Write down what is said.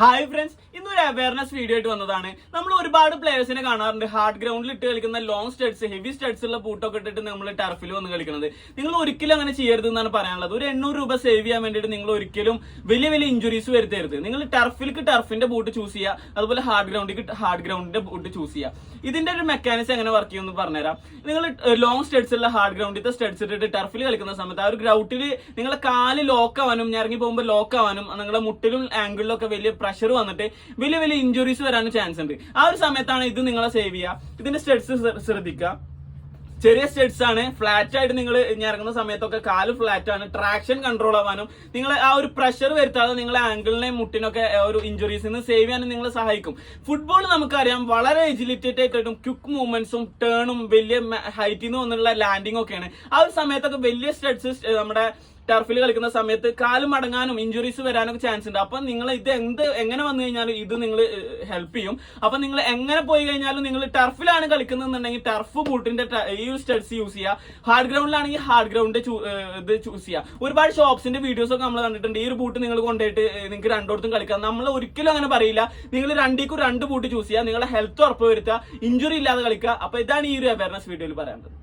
Hi friends ഇന്നൊരു awareness video ആയിട്ട് വന്നതാണ്. നമ്മൾ ഒരുപാട് പ്ലേയേഴ്സിനെ കാണാറുണ്ട്. ഹാർഡ് ഗ്രൗണ്ടിൽ ഇട്ട് കളിക്കുന്ന ലോങ് സ്റ്റഡ്സ് ഹെവി സ്റ്റഡ്സ് ഉള്ള പൂട്ടൊക്കെ ഇട്ടിട്ട് നമ്മൾ ടർഫിൽ വന്ന് കളിക്കുന്നത്. നിങ്ങൾ ഒരിക്കലും അങ്ങനെ ചെയ്യരുത് എന്നാണ് പറയാനുള്ളത്. ഒരു എണ്ണൂറ് രൂപ സേവ് ചെയ്യാൻ വേണ്ടിയിട്ട് നിങ്ങൾ ഒരിക്കലും വലിയ വലിയ ഇഞ്ചുറീസ് വരുത്തരുത്. നിങ്ങൾ ടർഫിലേക്ക് ടർഫിന്റെ ബൂട്ട് ചൂസ് ചെയ്യുക. അതുപോലെ ഹാർഡ് ഗ്രൗണ്ടിക്ക് ഹാർഡ് ഗ്രൗണ്ടിന്റെ ബൂട്ട് ചൂസ് ചെയ്യുക. ഇതിന്റെ ഒരു മെക്കാനിസം എങ്ങനെ വർക്ക് ചെയ്യുമെന്ന് പറഞ്ഞുതരാം. നിങ്ങൾ ലോങ് സ്റ്റഡ്സ് ഉള്ള ഹാർഡ് ഗ്രൗണ്ടിലത്തെ സ്റ്റഡ്സ് ഇട്ടിട്ട് ടർഫിൽ കളിക്കുന്ന സമയത്ത് ആ ഒരു ഗ്രൗണ്ടിൽ നിങ്ങളെ കാൽ ലോക്ക് ആവാനും ഇറങ്ങി പോകുമ്പോൾ ലോക്ക് ആവാനും നിങ്ങളുടെ മുട്ടിലും ആംഗിളിലും ഒക്കെ വലിയ പ്രഷർ വന്നിട്ട് വലിയ വലിയ ഇഞ്ചുറീസ് വരാനും ചാൻസ് ഉണ്ട്. ആ ഒരു സമയത്താണ് ഇത് നിങ്ങളെ സേവ് ചെയ്യുക. ഇതിന്റെ സ്റ്റെഡ്സ് ശ്രദ്ധിക്കുക. ചെറിയ സ്റ്റെഡ്സ് ആണ്. ഫ്ലാറ്റ് ആയിട്ട് നിങ്ങൾ ഇറങ്ങുന്ന സമയത്തൊക്കെ കാൽ ഫ്ലാറ്റ് ആണ്. ട്രാക്ഷൻ കൺട്രോൾ ആവാനും നിങ്ങൾ ആ ഒരു പ്രഷർ വരുത്താതെ നിങ്ങളെ ആംഗിളിനെയും മുട്ടിനൊക്കെ ഒരു ഇഞ്ചുറീസിൽ നിന്ന് സേവ് ചെയ്യാനും നിങ്ങളെ സഹായിക്കും. ഫുട്ബോൾ നമുക്കറിയാം വളരെ എജിലിറ്റേറ്റ് ആയിട്ടും ക്യുക്ക് മൂവ്മെന്റ്സും ടേണും വലിയ ഹൈറ്റിൽ നിന്ന് വന്നുള്ള ലാൻഡിങ് ഒക്കെയാണ്. ആ ഒരു സമയത്തൊക്കെ വലിയ സ്റ്റെഡ്സ് നമ്മുടെ ടർഫിൽ കളിക്കുന്ന സമയത്ത് കാൽ മടങ്ങാനും ഇഞ്ചുറീസ് വരാനൊക്കെ ചാൻസ് ഉണ്ട്. അപ്പൊ നിങ്ങൾ ഇത് എന്ത് എങ്ങനെ വന്നു കഴിഞ്ഞാലും ഇത് നിങ്ങൾ ഹെൽപ്പ് ചെയ്യും. അപ്പൊ നിങ്ങൾ എങ്ങനെ പോയി കഴിഞ്ഞാലും നിങ്ങൾ ടർഫിലാണ് കളിക്കുന്നുണ്ടെങ്കിൽ ടർഫ് ബൂട്ടിന്റെ ഈ സ്റ്റഡ്സ് യൂസ് ചെയ്യുക ഹാർഡ് ഗ്രൗണ്ടിലാണെങ്കിൽ ഹാർഡ് ഗ്രൗണ്ട് ഇത് ചൂസ് ചെയ്യുക ഒരുപാട് ഷോപ്സിന്റെ വീഡിയോസ് ഒക്കെ നമ്മൾ കണ്ടിട്ടുണ്ട്. ഈ ഒരു ബൂട്ട് നിങ്ങൾ കൊണ്ടുപോയിട്ട് നിങ്ങൾക്ക് രണ്ടോടത്തും കളിക്കാം. നമ്മൾ ഒരിക്കലും അങ്ങനെ പറയില്ല. നിങ്ങൾ രണ്ടിക്കും രണ്ട് ബൂട്ട് ചൂസ് ചെയ്യുക നിങ്ങളുടെ ഹെൽത്ത് ഉറപ്പ് വരുത്തുക. ഇഞ്ചുറി ഇല്ലാതെ കളിക്കുക. അപ്പൊ ഇതാണ് ഈ ഒരു അവയർനെസ് വീഡിയോയിൽ പറയാനുള്ളത്.